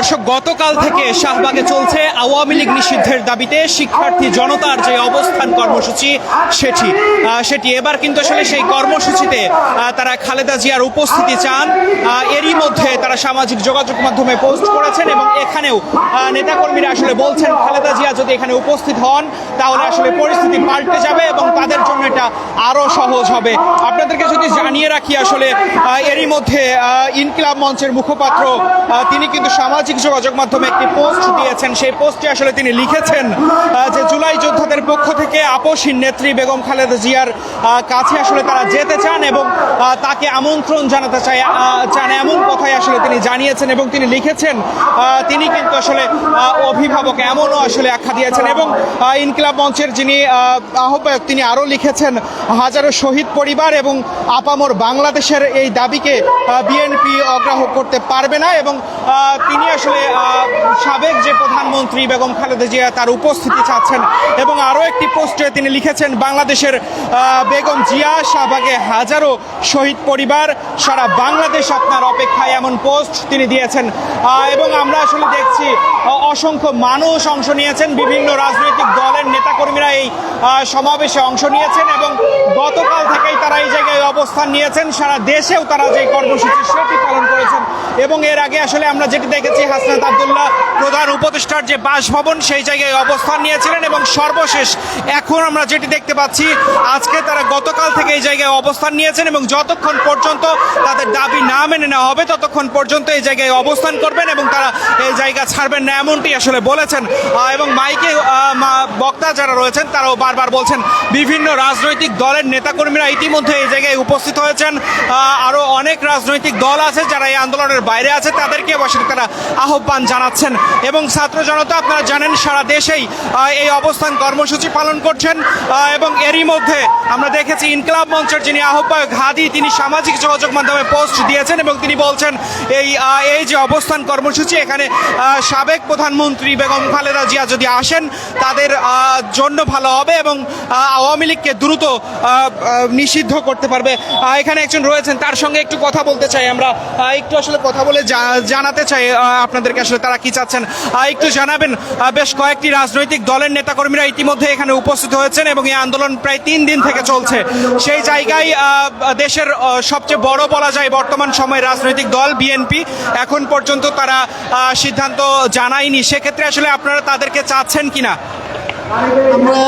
দর্শক, গতকাল থেকে শাহবাগে চলছে আওয়ামী লীগ নিষিদ্ধের দাবিতে শিক্ষার্থী জনতার যে অবস্থান কর্মসূচি সেটি। সেটি এবার কিন্তু আসলে সেই কর্মসূচিতে তারা খালেদা জিয়ার উপস্থিতি চান। এরই মধ্যে তারা সামাজিক যোগাযোগ মাধ্যমে পোস্ট করেছেন এবং এখানেও নেতাকর্মীরা আসলে বলছেন, খালেদা জিয়া যদি এখানে উপস্থিত হন, তাহলে আসলে পরিস্থিতি পাল্টে যাবে এবং তাদের জন্য এটা আরও সহজ হবে। আপনাদেরকে যদি জানিয়ে রাখি আসলে এরই মধ্যে ইনকিলাব মঞ্চের মুখপাত্র তিনি কিন্তু সামাজিক যোগাযোগ মাধ্যমে একটি পোস্ট দিয়েছেন। সেই পোস্টে আসলে তিনি লিখেছেন যে জুলাই যোদ্ধাদের পক্ষ থেকে আপসীন নেত্রী বেগম খালেদা জিয়ার কাছে আসলে তারা যেতে চান এবং তাকে আমন্ত্রণ জানাতে চায় চান এমন কথাই আসলে তিনি জানিয়েছেন এবং তিনি লিখেছেন তিনি কিন্তু আসলে অভিভাবক এমনও আসলে আখ্যা দিয়েছেন এবং ইনকিলাব মঞ্চের যিনি আহ, আহ্বায়ক তিনি আরও লিখেছেন হাজারো শহীদ পরিবার এবং আপামর বাংলাদেশের এই দাবিকে বিএনপি অগ্রাহ্য করতে পারবে না এবং তিনি আসলে সাবেক যে প্রধানমন্ত্রী বেগম খালেদা জিয়া তার উপস্থিতি চাচ্ছেন এবং আরও একটি পোস্টে তিনি লিখেছেন, বাংলাদেশের বেগম জিয়া, শাহবাগে হাজারো শহীদ পরিবার, সারা বাংলাদেশ আপনার অপেক্ষায় এমন পোস্ট তিনি দিয়েছেন। এবং আমরা আসলে দেখছি অ- অসংখ্য মানুষ অংশ নিয়েছেন। বিভিন্ন রাজনৈতিক দলের নেতাকর্মীরা এই সমাবেশে অংশ নিয়েছেন এবং গতকাল থেকেই তারা এই জায়গায় অবস্থান নিয়েছেন। সারা দেশেও তারা যে কর্মসূচি সেটি পালন করেছেন। এবং এর আগে আসলে আমরা যেটি দেখেছি, হাসনাত আবদুল্লাহ প্রধান উপদেষ্টার যে বাসভবন, সেই জায়গায় অবস্থান নিয়েছিলেন এবং সর্বশেষ এখন আমরা যেটি দেখতে পাচ্ছি, আজকে তারা গতকাল থেকে এই জায়গায় অবস্থান নিয়েছেন এবং যতক্ষণ পর্যন্ত তাদের দাবি না মেনে নেওয়া হবে, ততক্ষণ পর্যন্ত এই জায়গায় অবস্থান করবেন এবং তারা এই জায়গা ছাড়বেন না। এমনটি আসলে বলেছেন এবং মাইকে বক্তা যারা রয়েছেন তারাও বারবার বলছেন বিভিন্ন রাজনৈতিক দলের নেতাকর্মীরা ইতিমধ্যে এই জায়গায় উপস্থিত হয়েছেন। আহ, আরও অনেক রাজনৈতিক দল আছে যারা এই আন্দোলনের বাইরে আছে তাদেরকে বসে তারা আহ্বান জানাচ্ছেন। এবং ছাত্র জনতা আপনারা জানেন সারা দেশেই এই অবস্থান কর্মসূচি পালন করছেন। এবং এরই মধ্যে আমরা দেখেছি ইনকলাব মঞ্চের যিনি আহ্বায়ক হাদি তিনি সামাজিক যোগাযোগ মাধ্যমে পোস্ট দিয়েছেন এবং তিনি বলছেন এই এই যে অবস্থান কর্মসূচি এখানে সাবেক প্রধানমন্ত্রী বেগম খালেদা জিয়া যদি আসেন, তাদের জন্য ভালো হবে এবং আওয়ামী লীগকে দ্রুত নিষিদ্ধ করতে পারবে। এখানে একজন রয়েছেন, তার সঙ্গে একটু কথা বলতে চাই আমরা। একটু আসলে কথা বলে জানাতে চাই আপনাদেরকে আসলে তারা কি চাচ্ছেন। একটু জানাবেন বেশ কয়েকটি রাজনৈতিক দলের নেতাকর্মীরা ইতিমধ্যে এখানে উপস্থিত হয়েছেন এবং এই আন্দোলন প্রায় তিন দিন থেকে চলছে। সেই জায়গায় দেশের সবচেয়ে বড় বলা যায় বর্তমান সময়ে রাজনৈতিক দল বিএনপি। এখন পর্যন্ত তারা সিদ্ধান্ত জানায়নি। সেক্ষেত্রে আসলে আপনারা তাদেরকে চাচ্ছেন কিনা? আমরা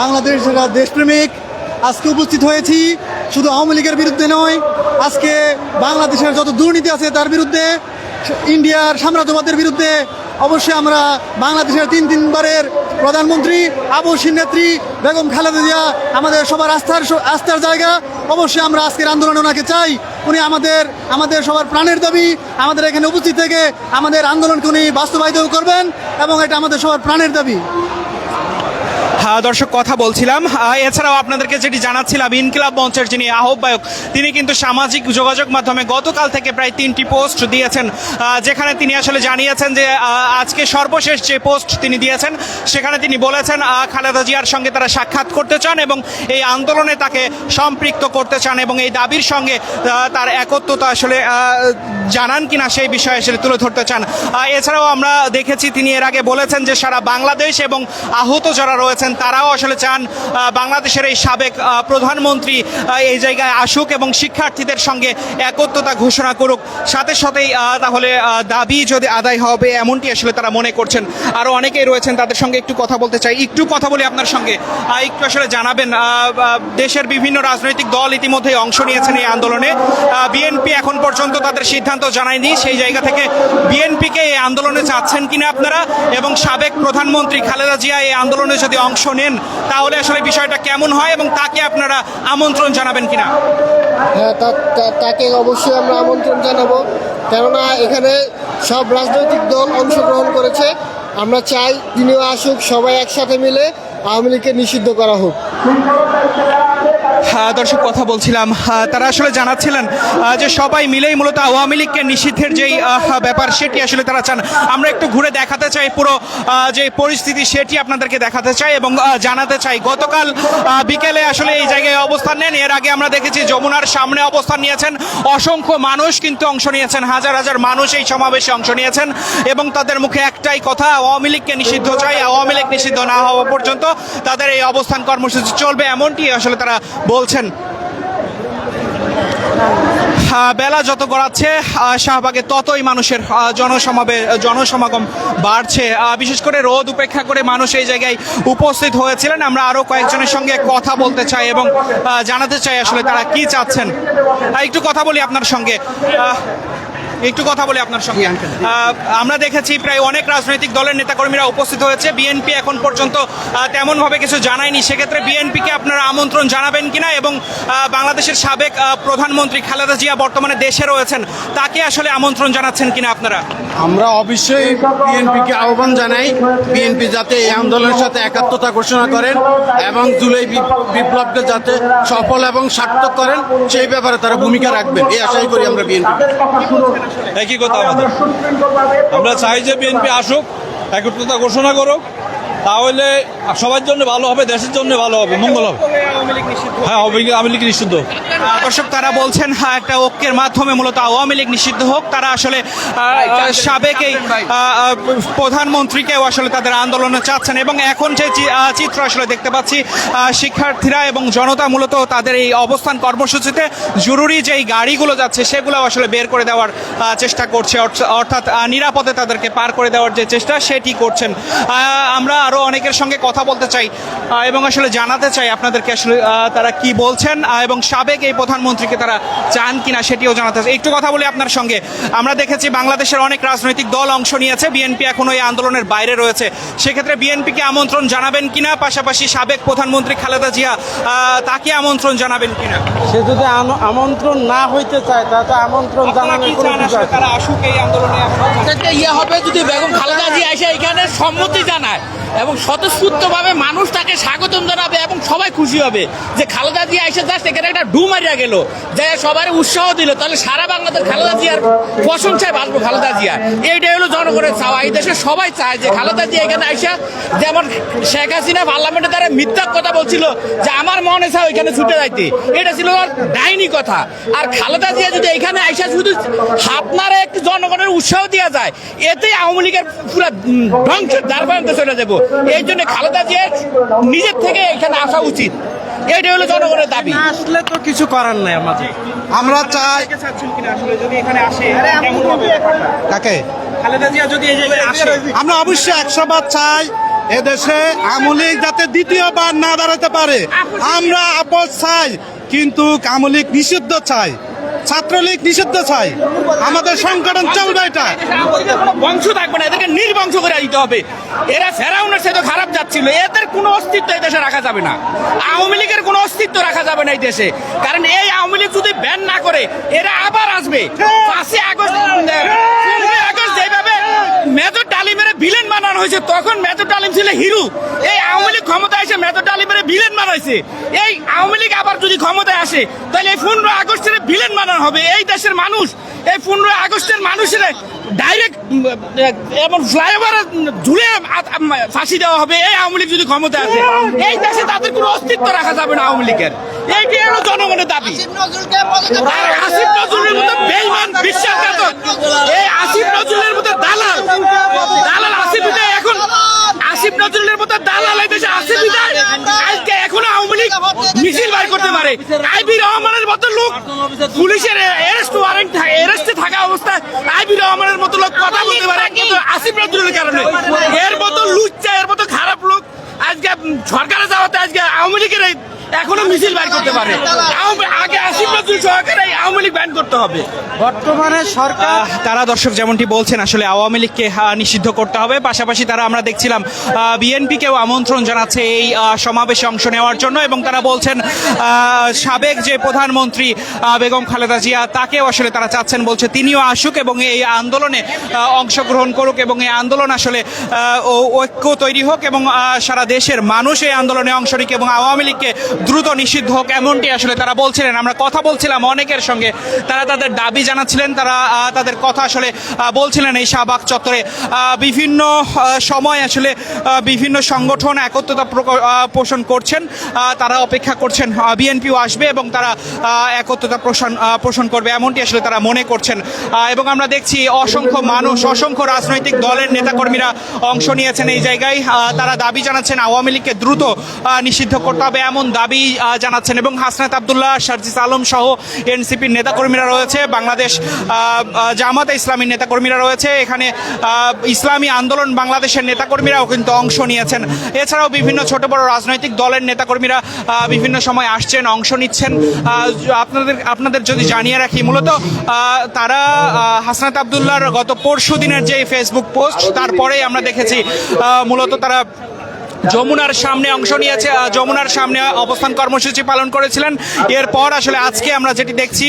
বাংলাদেশ দেশপ্রেমিক, আজকে উপস্থিত হয়েছি শুধু আওয়ামী লীগের বিরুদ্ধে নয়, আজকে বাংলাদেশের যত দুর্নীতি আছে তার বিরুদ্ধে, ইন্ডিয়ার সাম্রাজ্যবাদের বিরুদ্ধে অবশ্যই আমরা বাংলাদেশের তিন তিনবারের প্রধানমন্ত্রী আবসীন নেত্রী, বেগম খালেদা জিয়া, আমাদের সবার আস্থার আস্থার জায়গা। অবশ্যই আমরা আজকের আন্দোলনে ওনাকে চাই। উনি আমাদের আমাদের সবার প্রাণের দাবি, আমাদের এখানে উপস্থিত থেকে আমাদের আন্দোলনকে উনি বাস্তবায়িত করবেন এবং এটা আমাদের সবার প্রাণের দাবি। দর্শক, কথা বলছিলাম। এছাড়াও আপনাদেরকে যেটি জানাচ্ছিলাম ইনকিলাব মঞ্চের যিনি আহ্বায়ক, তিনি কিন্তু সামাজিক যোগাযোগ মাধ্যমে গতকাল থেকে প্রায় তিনটি পোস্ট দিয়েছেন। যেখানে তিনি আসলে জানিয়েছেন যে আজকে সর্বশেষ যে পোস্ট তিনি দিয়েছেন, সেখানে তিনি বলেছেন খালেদা জিয়ার সঙ্গে তারা সাক্ষাৎ করতে চান এবং এই আন্দোলনে তাকে সম্পৃক্ত করতে চান এবং এই দাবির সঙ্গে তার একত্রতা আসলে জানান কিনা সেই বিষয়ে আসলে তুলে ধরতে চান। এছাড়াও আমরা দেখেছি, তিনি এর আগে বলেছেন যে সারা বাংলাদেশ এবং আহত যারা রয়েছেন তারাও আসলে চান বাংলাদেশের এই সাবেক প্রধানমন্ত্রী এই জায়গায় আসুক এবং শিক্ষার্থীদের সঙ্গে একত্রতা ঘোষণা করুক। সাথে সাথেই তাহলে দাবি যদি আদায় হবে, এমনটি আসলে তারা মনে করছেন। আরও অনেকেই রয়েছেন তাদের সঙ্গে একটু কথা বলতে চাই। একটু কথা বলি আপনার সঙ্গে। একটু আসলে জানাবেন দেশের বিভিন্ন রাজনৈতিক দল ইতিমধ্যে অংশ নিয়েছেন এই আন্দোলনে। বিএনপি এখন পর্যন্ত তাদের সিদ্ধান্ত জানায়নি। সেই জায়গা থেকে বিএনপিকে এই আন্দোলনে চাচ্ছেন কিনা আপনারা? এবং সাবেক প্রধানমন্ত্রী খালেদা জিয়া এই আন্দোলনে যদি অংশ নেন, তাহলে আসলে বিষয়টা কেমন হয় এবং তাকে আপনারা আমন্ত্রণ জানাবেন কিনা? হ্যাঁ তাকে অবশ্যই আমরা আমন্ত্রণ জানাব। কেননা এখানে সব রাজনৈতিক দল অংশগ্রহণ করেছে। আমরা চাই তিনিও আসুক, সবাই একসাথে মিলে আওয়ামী লীগকে নিষিদ্ধ করা হোক। দর্শক কথা বলছিলাম। আহ, তারা আসলে জানাচ্ছিলেন যে সবাই মিলেই মূলত আওয়ামী লীগকে নিষিদ্ধের যেই আহ, ব্যাপার সেটি আসলে তারা চান। আমরা একটু ঘুরে দেখাতে চাই পুরো যে পরিস্থিতি সেটি আপনাদেরকে দেখাতে চাই এবং জানাতে চাই। গতকাল বিকেলে আসলে এই জায়গায় অবস্থান নেন। এর আগে আমরা দেখেছি যমুনার সামনে অবস্থান নিয়েছেন। অসংখ্য মানুষ কিন্তু অংশ নিয়েছেন। হাজার হাজার মানুষ এই সমাবেশে অংশ নিয়েছেন এবং তাদের মুখে একটাই কথা আওয়ামী লীগকে নিষিদ্ধ চাই। আওয়ামী লীগ নিষিদ্ধ না হওয়া পর্যন্ত তাদের এই অবস্থান কর্মসূচি চলবে। এমনটি আসলে তারা বলছেন বেলা যত গড়াচ্ছে শাহবাগে ততই মানুষের জনসমাবে, জনসমাগম বাড়ছে। বিশেষ করে রোদ উপেক্ষা করে মানুষ এই জায়গায় উপস্থিত হয়েছিলেন। আমরা আরও কয়েকজনের সঙ্গে কথা বলতে চাই এবং জানাতে চাই আসলে তারা কি চাচ্ছেন। একটু কথা বলি আপনার সঙ্গে। একটু কথা বলি আপনার সঙ্গে। আমরা দেখেছি প্রায় অনেক রাজনৈতিক দলের নেতাকর্মীরা উপস্থিত হয়েছে। বিএনপি এখন পর্যন্ত তেমনভাবে কিছু জানায়নি। সেক্ষেত্রে বিএনপিকে আপনারা আমন্ত্রণ জানাবেন কিনা এবং বাংলাদেশের সাবেক প্রধানমন্ত্রী খালেদা জিয়া বর্তমানে দেশে রয়েছেন তাকে আসলে আমন্ত্রণ জানাচ্ছেন কিনা আপনারা? আমরা অবশ্যই বিএনপিকে আহ্বান জানাই। বিএনপি যাতে এই আন্দোলনের সাথে একাত্মতা ঘোষণা করেন এবং জুলাই বি- বিপ্লবকে যাতে সফল এবং সার্থক করেন সেই ব্যাপারে তারা ভূমিকা রাখবেন। এই আশাই করি আমরা বিএনপি একই কথা আমাদের আমরা চাই যে বিএনপি আসুক একত্রতা ঘোষণা করুক। তাহলে সবার জন্য ভালো হবে দেশের জন্য ভালো হবে মঙ্গল হবে। হ্যাঁ আওয়ামী লীগ- নিষিদ্ধ। দর্শক তারা বলছেন হ্যাঁ, একটা ঐক্যের মাধ্যমে মূলত আওয়ামী লীগ নিষিদ্ধ হোক। তারা আসলে সাবেক এই প্রধানমন্ত্রীকেও আসলে তাদের আন্দোলনে চাচ্ছেন এবং এখন যে চিত্র আসলে দেখতে পাচ্ছি শিক্ষার্থীরা এবং জনতা মূলত তাদের এই অবস্থান কর্মসূচিতে জরুরি যেই গাড়িগুলো যাচ্ছে সেগুলো আসলে বের করে দেওয়ার চেষ্টা করছে। অর্থ- অর্থাৎ নিরাপদে তাদেরকে পার করে দেওয়ার যে চেষ্টা সেটি করছেন। আমরা আরও অনেকের সঙ্গে কথা বলতে চাই এবং আসলে জানাতে চাই আপনাদেরকে আসলে তারা কি বলছেন এবং সাবেক এই প্রধানমন্ত্রীকে তারা চান কিনা সেটিও জানাতে চাই। একটু কথা বলি আপনার সঙ্গে। আমরা দেখেছি বাংলাদেশের অনেক রাজনৈতিক দল অংশ নিয়েছে বিএনপি এখনও এই আন্দোলনের বাইরে রয়েছে। সেক্ষেত্রে বিএনপিকে আমন্ত্রণ জানাবেন কিনা পাশাপাশি সাবেক প্রধানমন্ত্রী খালেদা জিয়া তাকে আমন্ত্রণ জানাবেন কিনা? সে যদি আমন্ত্রণ না হইতে চায় তাহলে তো আমন্ত্রণ আসলে তারা আসুক এই আন্দোলনে? ইয়ে হবে যদি বেগম খালেদা জিয়া এসে এখানে সম্মতি জানায়। এবং স্বতঃস্ফূর্তভাবে মানুষ তাকে স্বাগতম জানাবে এবং সবাই খুশি হবে যে খালেদা জিয়া এসে জাস্ট এখানে একটা ডু মারিয়া গেল, যে সবার উৎসাহ দিল। তাহলে সারা বাংলাদেশ খালেদা জিয়ার প্রশংসায় বাঁচবো খালেদা জিয়া। এইটাই হলো জনগণের চাওয়া। এই দেশে সবাই চায় যে খালেদা জিয়া এখানে আইসা যেমন শেখ হাসিনা পার্লামেন্টে তারা মিথ্যা কথা বলছিল যে আমার মনে চাও এখানে ছুটে যাইতে। এটা ছিল ডাইনি কথা। আর খালেদা জিয়া যদি এখানে আইসা শুধু আপনারা একটু জনগণের উৎসাহ দেওয়া যায় এতে আওয়ামী লীগের পুরো ধ্বংসের দ্বার চলে যাব। এই জন্য খালেদা জিয়ার নিজের থেকে এখানে আসা উচিত। এইটাই হলো জনগণের দাবি। আসলে তো কিছু করার নাই আমাদের আমরা চাই কাকে? জিয়া আমরা অবশ্যই একশো বার চাই এদেশে আমলিক যাতে দ্বিতীয়বার না দাঁড়াতে পারে। আমরা আপোষ চাই কিন্তু আমলিক নিষিদ্ধ চাই। ছাত্রলীগ নিষিদ্ধ চাই আমাদের সংগঠন চলবে এটা। বংশ থাকবে না এদেরকে নির্বংশ করে দিতে হবে। এরা ফেরাউনের সাথে খারাপ যাচ্ছিল এদের কোনো অস্তিত্ব এই দেশে রাখা যাবে না। আওয়ামী লীগের কোনো অস্তিত্ব রাখা যাবে না এই দেশে। কারণ এই আওয়ামী লীগ যদি ব্যান না করে এরা আবার আসবে। পাঁচই আগস্ট আগস্ট যেভাবে মেজর ডালিমের ভিলেন বানানো হয়েছে। তখন মেজর ডালিম ছিল হিরু। এই আওয়ামী লীগ ক্ষমতায় এসে মেজর ডালিমের ভিলেন বানাইছে। এই আওয়ামী লীগ আবার যদি ক্ষমতায় আসে, তাহলে এই পনেরো আগস্টের ভিলেন বানানো হবে। এই দেশের মানুষ এই পনেরোই আগস্টের মানুষের ডাইরেক্ট এমন ফ্লাইওভার ঝুলে ফাঁসি দেওয়া হবে। এই আওয়ামী লীগ যদি ক্ষমতা আছে এই দেশে তাদের কোনো অস্তিত্ব রাখা যাবে না আওয়ামী লীগের। হলো জনগণের দাবি। আর আসিফ নজরুলের মতো বেইমান বিশ্বাসঘাতক এই আসিফ নজরুলের মতো দালাল দালাল আসিফ এখন আসিফ নজরুলের মতো দালাল দেশে আসে বিদায় আজকে এখনও আওয়ামী লীগ মিছিল বার করতে পারে। আইবি রহমানের মতো লোক পুলিশের এরেস্ট ওয়ারেন্ট এরেস্টে থাকা অবস্থায় আইবি রহমানের মতো লোক কথা বলতে পারে আসিফ নজরুলের কারণে। এর মতো লুচ্চা, এর মতো খারাপ লোক আজকে উম, সরকারে যাওয়াতে আজকে আওয়ামী লীগের এই এখনও মিছিল বাইর করতে পারে। আগে আসিফ নজরুল সহকারে এই আওয়ামী লীগ ব্যান করতে হবে। বর্তমানে সরকার তারা দর্শক যেমনটি বলছেন আসলে আওয়ামী লীগকে নিষিদ্ধ করতে হবে। পাশাপাশি তারা আমরা দেখছিলাম বিএনপিকেও আমন্ত্রণ জানাচ্ছে এই সমাবেশে অংশ নেওয়ার জন্য এবং তারা বলছেন সাবেক যে প্রধানমন্ত্রী বেগম খালেদা জিয়া তাকেও আসলে তারা চাচ্ছেন বলছে তিনিও আসুক এবং এই আন্দোলনে অংশগ্রহণ করুক এবং এই আন্দোলন আসলে ও- ঐক্য তৈরি হোক এবং সারা দেশের মানুষ এই আন্দোলনে অংশ নিক এবং আওয়ামী লীগকে দ্রুত নিষিদ্ধ হোক, এমনটি আসলে তারা বলছিলেন। আমরা কথা বলছিলাম অনেকের সঙ্গে। তারা তাদের দাবি জানাচ্ছিলেন, তারা তাদের কথা আসলে বলছিলেন এই শাহবাগ চত্বরে। বিভিন্ন সময় আসলে বিভিন্ন সংগঠন একত্রতা পোষণ করছেন। তারা অপেক্ষা করছেন বিএনপিও আসবে এবং তারা একত্রতা পোষণ পোষণ করবে, এমনটি আসলে তারা মনে করছেন। এবং আমরা দেখছি অসংখ্য মানুষ, অসংখ্য রাজনৈতিক দলের নেতাকর্মীরা অংশ নিয়েছেন এই জায়গায়। তারা দাবি জানাচ্ছেন আওয়ামী লীগকে দ্রুত নিষিদ্ধ করতে হবে এমন দাবি জানাচ্ছেন। এবং হাসনাত আবদুল্লাহ, শারজিস আলম সহ এনসিপির নেতাকর্মীরা রয়েছে। বাংলাদেশ জামাতে ইসলামী নেতাকর্মীরা রয়েছে। এখানে ইসলামী আন্দোলন বাংলাদেশের নেতাকর্মীরাও কিন্তু অংশ নিয়েছেন। এছাড়াও বিভিন্ন ছোট বড় রাজনৈতিক দলের নেতাকর্মীরা বিভিন্ন সময় আসছেন, অংশ নিচ্ছেন। আপনাদের আপনাদের যদি জানিয়ে রাখি, মূলত তারা হাসনাত আবদুল্লাহর গত পরশু দিনের যে ফেসবুক পোস্ট তারপরেই আমরা দেখেছি মূলত তারা যমুনার সামনে অংশ নিয়েছে যমুনার সামনে অবস্থান কর্মসূচি পালন করেছিলেন। এরপর আসলে আজকে আমরা যেটি দেখছি,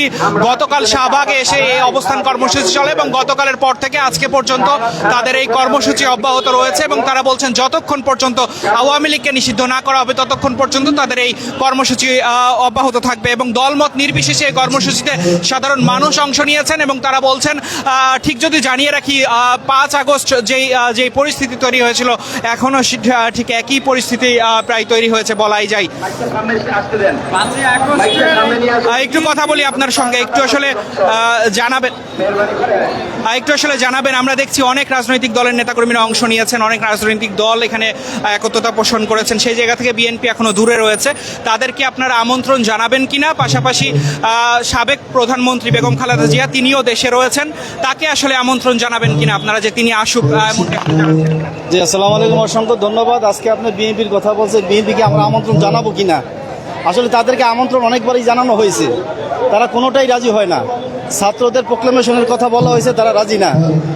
গতকাল শাহবাগে এসে এই অবস্থান কর্মসূচি চলে এবং গতকালের পর থেকে আজকে পর্যন্ত তাদের এই কর্মসূচি অব্যাহত রয়েছে এবং তারা বলছেন, যতক্ষণ পর্যন্ত আওয়ামী লীগকে নিষিদ্ধ না করা হবে, ততক্ষণ পর্যন্ত তাদের এই কর্মসূচি অব্যাহত থাকবে এবং দলমত নির্বিশেষে এই কর্মসূচিতে সাধারণ মানুষ অংশ নিয়েছেন এবং তারা বলছেন ঠিক যদি জানিয়ে রাখি পাঁচ আগস্ট যেই যেই পরিস্থিতি তৈরি হয়েছিল এখনও ঠিক একই পরিস্থিতি প্রায় তৈরি হয়েছে বলাই যায়। একটু কথা বলি আপনার সঙ্গে একটু আসলে জানাবেন। একটু আসলে জানাবেন আমরা দেখছি অনেক রাজনৈতিক দলের নেতাকর্মীরা অংশ নিয়েছেন অনেক রাজনৈতিক দল এখানে একত্রতা পোষণ করেছেন। সেই জায়গা থেকে বিএনপি এখনও দূরে রয়েছে। তাদেরকে আপনারা আমন্ত্রণ জানাবেন কিনা? পাশাপাশি সাবেক প্রধানমন্ত্রী বেগম খালেদা জিয়া তিনিও দেশে রয়েছেন। তাকে আসলে আমন্ত্রণ জানাবেন কিনা? আপনারা যে তিনি আসুক জি আসসালামু আলাইকুম অসংখ্য ধন্যবাদ। আজকে আপনি বিএনপির কথা বলছে, বিএনপিকে আমরা আমন্ত্রণ জানাব কিনা? আসলে তাদেরকে আমন্ত্রণ অনেকবারই জানানো হয়েছে। তারা কোনোটাই রাজি হয় না। ছাত্রদের প্রোক্লেমেশনের কথা বলা হয়েছে, তারা রাজি না।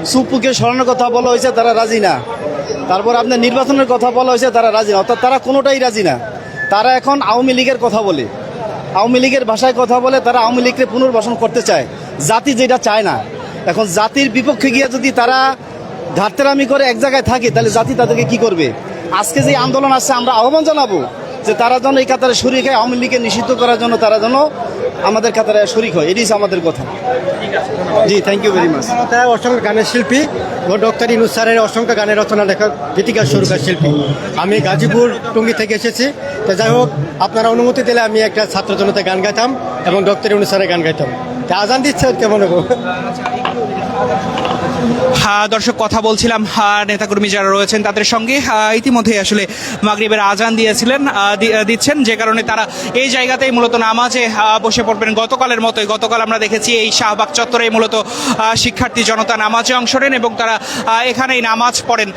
সুপুকে সরানোর কথা বলা হয়েছে, তারা রাজি না। তারপর আপনার নির্বাচনের কথা বলা হয়েছে, তারা রাজি না। অর্থাৎ তারা কোনোটাই রাজি না। তারা এখন আওয়ামী লীগের কথা বলে। আওয়ামী লীগের ভাষায় কথা বলে, তারা আওয়ামী লীগকে পুনর্বাসন করতে চায়। জাতি যেটা চায় না। এখন জাতির বিপক্ষে গিয়ে যদি তারা ঘাটতেরামি করে এক জায়গায় থাকে, তাহলে জাতি তাদেরকে কি করবে? আজকে যে আন্দোলন আসছে আমরা আহ্বান জানাব যে তারা যেন এই কাতারে শরিক হয়, আওয়ামী লীগকে নিষিদ্ধ করার জন্য তারা যেন আমাদের কাতারে শরিক হয়। হচ্ছে আমাদের কথা। জি থ্যাংক ইউ ভেরি মাচ অসংখ্য গানের শিল্পী ডক্টর ইনুস স্যারের অসংখ্য গানের রচনা লেখক গীতিকার, সুরকার, শিল্পী। আমি গাজীপুর টঙ্গী থেকে এসেছি। তো যাই হোক, আপনারা অনুমতি দিলে আমি একটা ছাত্র জনতা গান গাইতাম এবং ডক্টর ইনুস স্যারের গান গাইতাম। তা আজান দিচ্ছে কেমন দর্শক, কথা বলছিলাম। নেতাকর্মী যারা রয়েছেন তাদের সঙ্গে ইতিমধ্যে আসলে মাগরিবের আজান দিয়েছিলেন দিচ্ছেন, যে কারণে তারা এই জায়গাতেই মূলত নামাজে বসে পড়বেন। গতকালের মতোই, গতকাল আমরা দেখেছি এই শাহবাগ চত্বরে মূলত শিক্ষার্থী জনতা নামাজে অংশ নেন এবং তারা এখানেই নামাজ পড়েন।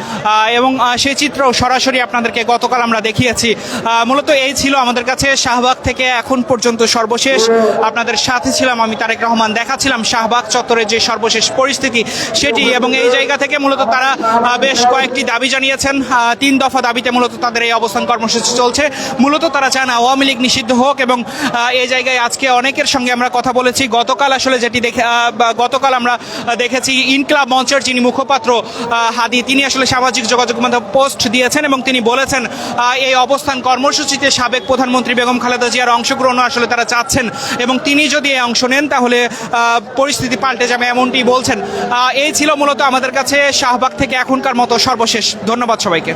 এবং সেই চিত্র সরাসরি আপনাদেরকে গতকাল আমরা দেখিয়েছি। মূলত এই ছিল আমাদের কাছে শাহবাগ থেকে এখন পর্যন্ত সর্বশেষ। আপনাদের সাথে ছিলাম আমি তারেক রহমান। দেখাচ্ছিলাম শাহবাগ চত্বরের যে সর্বশেষ পরিস্থিতি, সেটি এবং এই জায়গা থেকে মূলত তারা বেশ কয়েকটি দাবি জানিয়েছেন। তিন দফা দাবিতে মূলত তাদের এই অবস্থান কর্মসূচি চলছে। মূলত তারা চান আওয়ামী লীগ নিষিদ্ধ হোক এবং এই জায়গায় আজকে অনেকের সঙ্গে আমরা কথা বলেছি। গতকাল আসলে যেটি দেখে গতকাল আমরা দেখেছি ইনকলাব মঞ্চের যিনি মুখপাত্র হাদি, তিনি আসলে সামাজিক যোগাযোগ মাধ্যমে পোস্ট দিয়েছেন এবং তিনি বলেছেন এই অবস্থান কর্মসূচিতে সাবেক প্রধানমন্ত্রী বেগম খালেদা জিয়ার অংশগ্রহণ আসলে তারা চাচ্ছেন এবং তিনি যদি এই অংশ নেন তাহলে পরিস্থিতি পাল্টে যাবে এমনটি বলছেন। এই ছিল মূলত আমাদের কাছে শাহবাগ থেকে এখনকার মতো সর্বশেষ। ধন্যবাদ সবাইকে।